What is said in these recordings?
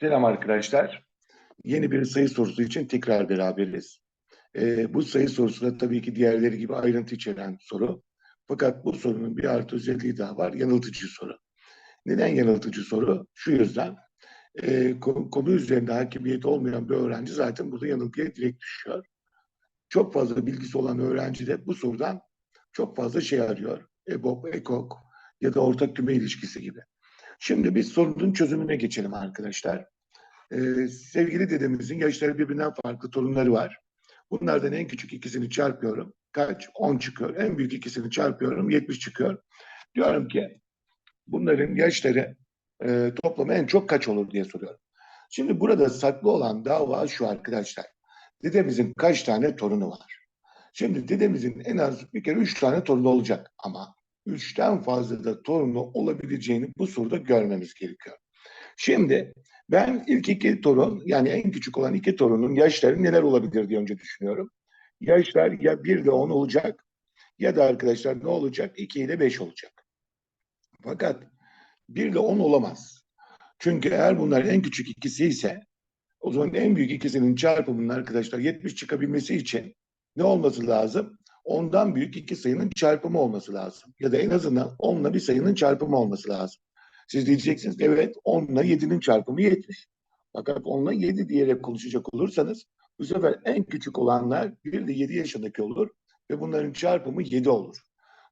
Selam arkadaşlar. Yeni bir sayı sorusu için tekrar beraberiz. Ee, bu sayı sorusu da tabii ki diğerleri gibi ayrıntı içeren soru. Fakat bu sorunun bir artı özelliği daha var. Yanıltıcı soru. Neden yanıltıcı soru? Şu yüzden e, konu, üzerinde hakimiyeti olmayan bir öğrenci zaten burada yanılgıya direkt düşüyor. Çok fazla bilgisi olan öğrenci de bu sorudan çok fazla şey arıyor. EBOB, EKOK ya da ortak küme ilişkisi gibi. Şimdi biz sorunun çözümüne geçelim arkadaşlar. Ee, sevgili dedemizin yaşları birbirinden farklı torunları var. Bunlardan en küçük ikisini çarpıyorum. Kaç? 10 çıkıyor. En büyük ikisini çarpıyorum. 70 çıkıyor. Diyorum ki bunların yaşları e, toplamı en çok kaç olur diye soruyorum. Şimdi burada saklı olan dava şu arkadaşlar. Dedemizin kaç tane torunu var? Şimdi dedemizin en az bir kere üç tane torunu olacak ama üçten fazla da torunu olabileceğini bu soruda görmemiz gerekiyor. Şimdi ben ilk iki torun yani en küçük olan iki torunun yaşları neler olabilir diye önce düşünüyorum. Yaşlar ya bir de on olacak ya da arkadaşlar ne olacak? 2 ile 5 olacak. Fakat 1 ile 10 olamaz. Çünkü eğer bunlar en küçük ikisi ise o zaman en büyük ikisinin çarpımının arkadaşlar 70 çıkabilmesi için ne olması lazım? Ondan büyük iki sayının çarpımı olması lazım. Ya da en azından 10 ile bir sayının çarpımı olması lazım. Siz diyeceksiniz evet 10 ile 7'nin çarpımı 70. Fakat 10 ile 7 diyerek konuşacak olursanız bu sefer en küçük olanlar 1 ile 7 yaşındaki olur ve bunların çarpımı 7 olur.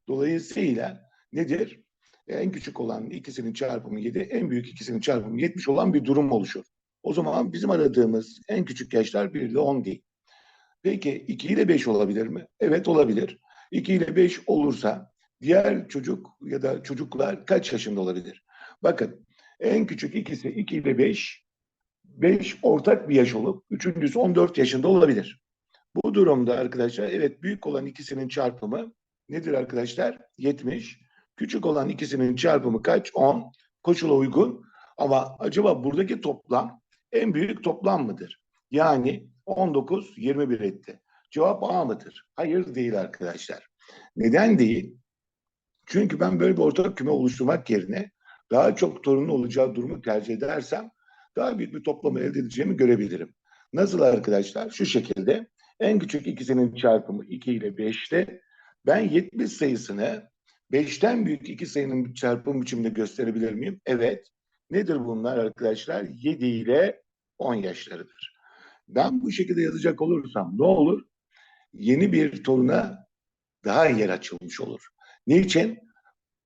Dolayısıyla nedir? En küçük olan ikisinin çarpımı 7, en büyük ikisinin çarpımı 70 olan bir durum oluşur. O zaman bizim aradığımız en küçük yaşlar 1 ile 10 değil. Peki 2 ile 5 olabilir mi? Evet olabilir. 2 ile 5 olursa diğer çocuk ya da çocuklar kaç yaşında olabilir? Bakın en küçük ikisi 2 ile 5, 5 ortak bir yaş olup üçüncüsü 14 yaşında olabilir. Bu durumda arkadaşlar evet büyük olan ikisinin çarpımı nedir arkadaşlar? 70. Küçük olan ikisinin çarpımı kaç? 10. Koşula uygun. Ama acaba buradaki toplam en büyük toplam mıdır? Yani 19, 21 etti. Cevap A mıdır? Hayır değil arkadaşlar. Neden değil? Çünkü ben böyle bir ortak küme oluşturmak yerine daha çok torunun olacağı durumu tercih edersem daha büyük bir toplamı elde edeceğimi görebilirim. Nasıl arkadaşlar? Şu şekilde en küçük ikisinin çarpımı 2 ile 5'te ben 70 sayısını 5'ten büyük iki sayının çarpım biçiminde gösterebilir miyim? Evet. Nedir bunlar arkadaşlar? 7 ile 10 yaşlarıdır. Ben bu şekilde yazacak olursam ne olur? Yeni bir toruna daha yer açılmış olur. Niçin?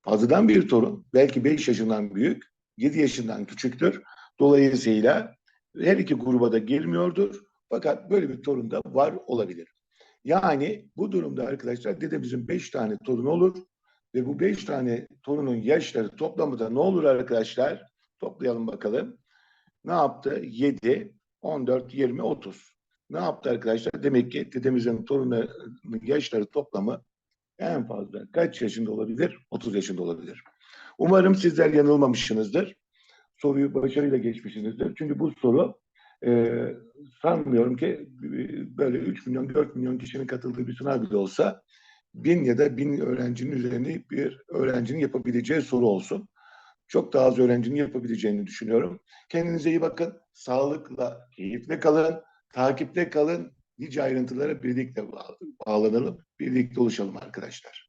Fazladan bir torun belki 5 yaşından büyük, 7 yaşından küçüktür. Dolayısıyla her iki gruba da girmiyordur. Fakat böyle bir torun da var olabilir. Yani bu durumda arkadaşlar dedemizin 5 tane torunu olur ve bu 5 tane torunun yaşları toplamı da ne olur arkadaşlar? Toplayalım bakalım. Ne yaptı? 7, 14, 20, 30. Ne yaptı arkadaşlar? Demek ki dedemizin torunlarının yaşları toplamı en fazla kaç yaşında olabilir? 30 yaşında olabilir. Umarım sizler yanılmamışsınızdır. Soruyu başarıyla geçmişsinizdir. Çünkü bu soru e, sanmıyorum ki böyle 3 milyon, 4 milyon kişinin katıldığı bir sınav bile olsa bin ya da bin öğrencinin üzerine bir öğrencinin yapabileceği soru olsun. Çok daha az öğrencinin yapabileceğini düşünüyorum. Kendinize iyi bakın. Sağlıkla, keyifle kalın. Takipte kalın. Nice ayrıntılara birlikte bağlanalım. Birlikte oluşalım arkadaşlar.